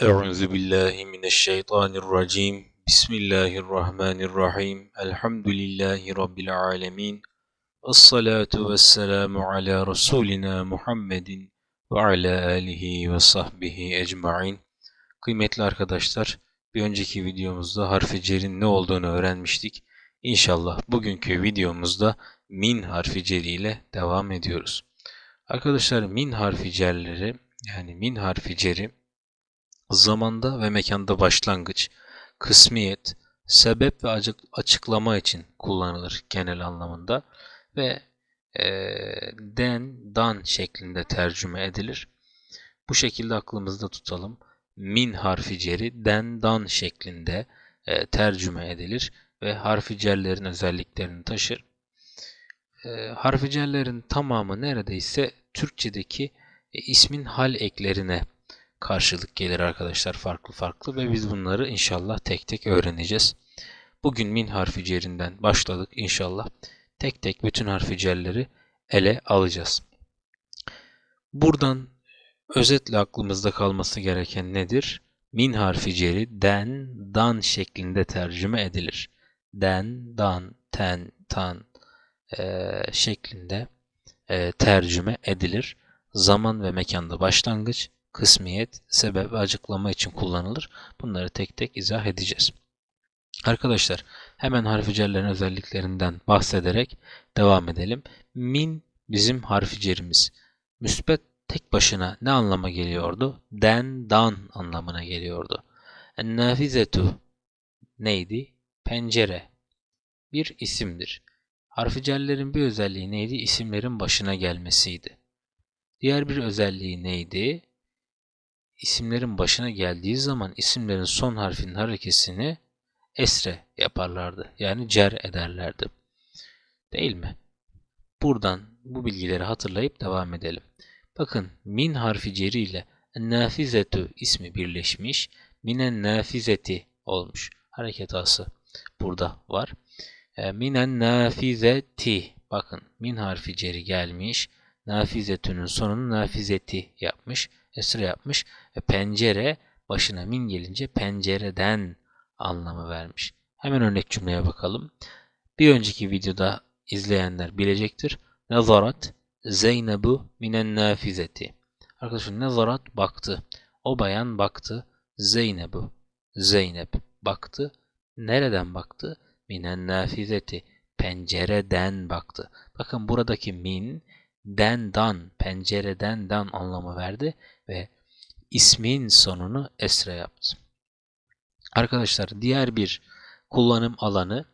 Euzu billahi mineşşeytanirracim. Bismillahirrahmanirrahim. Elhamdülillahi rabbil alamin. Ves salatu vesselamu ala rasulina Muhammedin ve ala alihi ve sahbihi ecmaîn. Kıymetli arkadaşlar, bir önceki videomuzda harfi cer'in ne olduğunu öğrenmiştik. İnşallah bugünkü videomuzda min harfi cer ile devam ediyoruz. Arkadaşlar min harfi cerleri yani min harfi cer'i zamanda ve mekanda başlangıç, kısmiyet, sebep ve açıklama için kullanılır genel anlamında ve e, den, dan şeklinde tercüme edilir. Bu şekilde aklımızda tutalım. Min harfi ceri den, dan şeklinde e, tercüme edilir ve harfi cerlerin özelliklerini taşır. E, harfi cerlerin tamamı neredeyse Türkçedeki e, ismin hal eklerine karşılık gelir arkadaşlar farklı farklı ve biz bunları inşallah tek tek öğreneceğiz. Bugün min harfi cerinden başladık inşallah. Tek tek bütün harfi cerleri ele alacağız. Buradan özetle aklımızda kalması gereken nedir? Min harfi ceri den, dan şeklinde tercüme edilir. Den, dan, ten, tan e, şeklinde e, tercüme edilir. Zaman ve mekanda başlangıç, kısmiyet, sebep ve açıklama için kullanılır. Bunları tek tek izah edeceğiz. Arkadaşlar hemen harficerlerin özelliklerinden bahsederek devam edelim. Min bizim harficerimiz. Müsbet tek başına ne anlama geliyordu? Den, dan anlamına geliyordu. Nafizetu neydi? Pencere. Bir isimdir. Harficerlerin bir özelliği neydi? İsimlerin başına gelmesiydi. Diğer bir özelliği neydi? İsimlerin başına geldiği zaman isimlerin son harfinin harekesini esre yaparlardı. Yani cer ederlerdi. Değil mi? Buradan bu bilgileri hatırlayıp devam edelim. Bakın min harfi ceri ile nafizetu ismi birleşmiş. Minen nafizeti olmuş. Hareket ası burada var. E, minen nafizeti bakın min harfi ceri gelmiş. Nafizetünün sonunu nafizeti yapmış esre yapmış ve pencere başına min gelince pencereden anlamı vermiş. Hemen örnek cümleye bakalım. Bir önceki videoda izleyenler bilecektir. Nazarat Zeynebu minen nafizeti. Arkadaşlar nazarat baktı. O bayan baktı. Zeynebu. Zeynep baktı. Nereden baktı? Minen nafizeti. Pencereden baktı. Bakın buradaki min den dan, pencereden dan anlamı verdi ve ismin sonunu esre yaptı. Arkadaşlar diğer bir kullanım alanı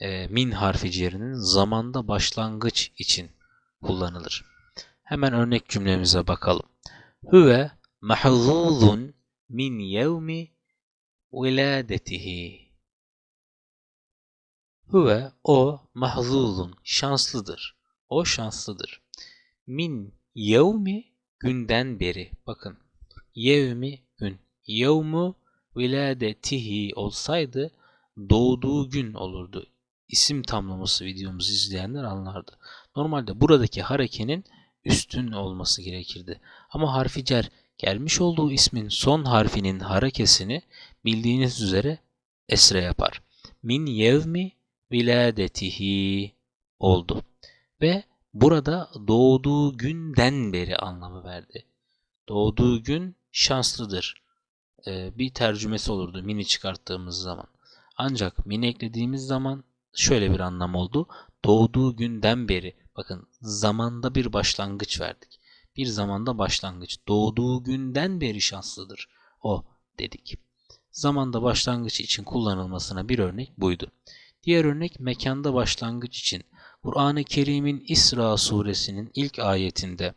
e, min harfi cerinin zamanda başlangıç için kullanılır. Hemen örnek cümlemize bakalım. Hüve mahzuzun min yevmi viladetihi. Hüve o mahzuzun şanslıdır. O şanslıdır. Min yevmi günden beri. Bakın yevmi gün. Yevmu viladetihi olsaydı doğduğu gün olurdu. İsim tamlaması videomuzu izleyenler anlardı. Normalde buradaki harekenin üstün olması gerekirdi. Ama harfi cer gelmiş olduğu ismin son harfinin harekesini bildiğiniz üzere esre yapar. Min yevmi viladetihi oldu. Ve burada doğduğu günden beri anlamı verdi. Doğduğu gün şanslıdır. Ee, bir tercümesi olurdu mini çıkarttığımız zaman. Ancak mini eklediğimiz zaman şöyle bir anlam oldu. Doğduğu günden beri bakın zamanda bir başlangıç verdik. Bir zamanda başlangıç. Doğduğu günden beri şanslıdır. O dedik. Zamanda başlangıç için kullanılmasına bir örnek buydu. Diğer örnek mekanda başlangıç için Kur'an-ı Kerim'in İsra suresinin ilk ayetinde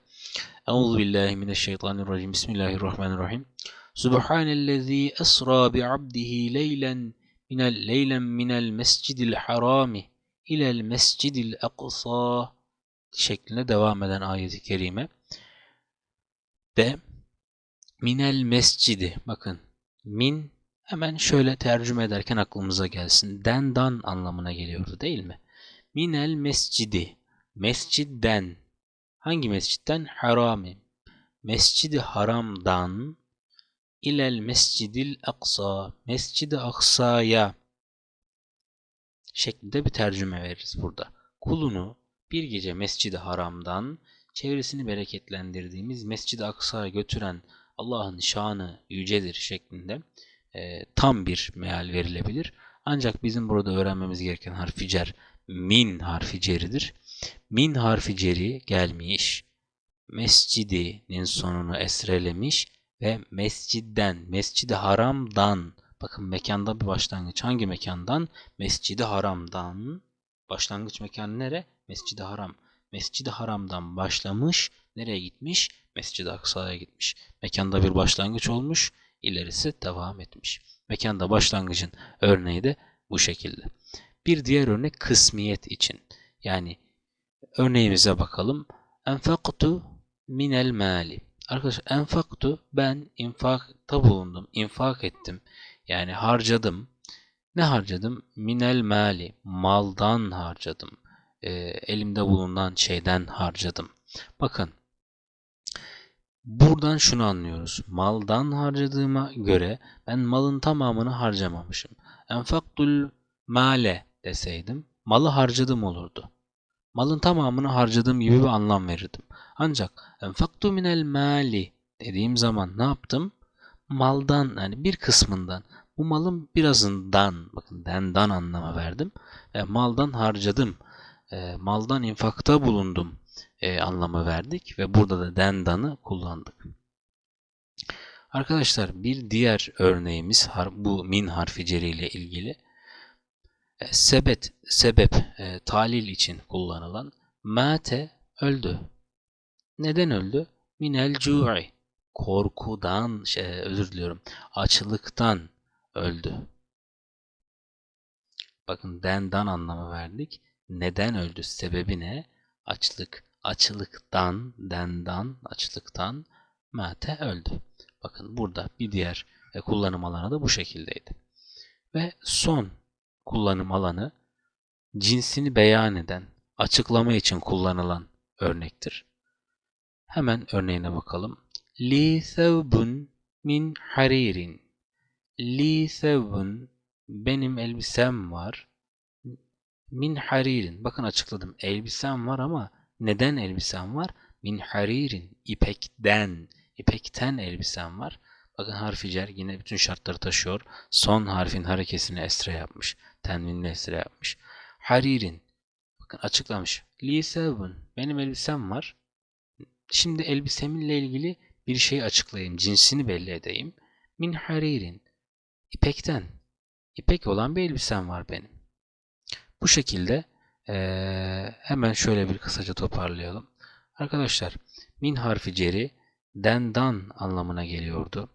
Euzu billahi mineşşeytanirracim. Bismillahirrahmanirrahim. Subhanellezi esra bi abdihi leylen minel leylen minel mescidil harami ilel mescidil aqsa şeklinde devam eden ayeti kerime ve minel mescidi bakın min hemen şöyle tercüme ederken aklımıza gelsin. Dendan anlamına geliyordu değil mi? Minel mescidi. Mescidden. Hangi mescitten? Harami. Mescidi haramdan ilel mescidil aksa. Mescid-i aksaya şeklinde bir tercüme veririz burada. Kulunu bir gece Mescid-i Haram'dan çevresini bereketlendirdiğimiz Mescid-i Aksa'ya götüren Allah'ın şanı yücedir şeklinde e, tam bir meal verilebilir. Ancak bizim burada öğrenmemiz gereken harfi cer min harfi ceridir. Min harfi ceri gelmiş. Mescidinin sonunu esrelemiş ve mescidden, mescidi haramdan bakın mekanda bir başlangıç. Hangi mekandan? Mescidi haramdan. Başlangıç mekanı nere? Mescidi haram. Mescidi haramdan başlamış. Nereye gitmiş? Mescid-i Aksa'ya gitmiş. Mekanda bir başlangıç olmuş. İlerisi devam etmiş. Mekanda başlangıcın örneği de bu şekilde. Bir diğer örnek kısmiyet için. Yani örneğimize bakalım. Enfaktu minel mali. Arkadaşlar enfaktu ben infakta bulundum. infak ettim. Yani harcadım. Ne harcadım? Minel mali. Maldan harcadım. E, elimde bulunan şeyden harcadım. Bakın Buradan şunu anlıyoruz. Maldan harcadığıma göre ben malın tamamını harcamamışım. Enfaktul male deseydim malı harcadım olurdu. Malın tamamını harcadığım gibi bir anlam verirdim. Ancak enfaktu minel mali dediğim zaman ne yaptım? Maldan yani bir kısmından bu malın birazından bakın dendan anlama verdim. E, maldan harcadım. E, maldan infakta bulundum e, anlamı verdik ve burada da dendanı kullandık. Arkadaşlar bir diğer örneğimiz bu min harfi ceri ile ilgili. E, sebet, sebep, e, talil için kullanılan mate öldü. Neden öldü? Minel cu'i. Korkudan, şey, özür diliyorum, açlıktan öldü. Bakın dendan anlamı verdik. Neden öldü? Sebebi ne? Açlık açlıktan, dendan, açlıktan mate öldü. Bakın burada bir diğer e, kullanım alanı da bu şekildeydi. Ve son kullanım alanı cinsini beyan eden, açıklama için kullanılan örnektir. Hemen örneğine bakalım. Li thawbun min haririn. Li thawbun benim elbisem var. Min haririn. Bakın açıkladım. Elbisem var ama neden elbisem var? Min haririn, ipekten, ipekten elbisem var. Bakın harfi cer yine bütün şartları taşıyor. Son harfin harekesini esre yapmış. Tenvinli esre yapmış. Haririn. Bakın açıklamış. Li sevbun. Benim elbisem var. Şimdi elbiseminle ilgili bir şey açıklayayım. Cinsini belli edeyim. Min haririn. İpekten. İpek olan bir elbisem var benim. Bu şekilde ee, hemen şöyle bir kısaca toparlayalım. Arkadaşlar min harfi ceri dendan anlamına geliyordu.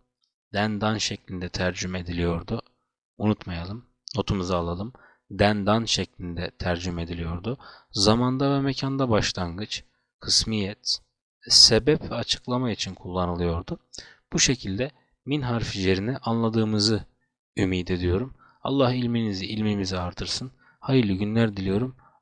Dendan şeklinde tercüme ediliyordu. Unutmayalım. Notumuzu alalım. Dendan şeklinde tercüme ediliyordu. Zamanda ve mekanda başlangıç, kısmiyet, sebep açıklama için kullanılıyordu. Bu şekilde min harfi cerini anladığımızı ümit ediyorum. Allah ilminizi, ilmimizi artırsın. Hayırlı günler diliyorum.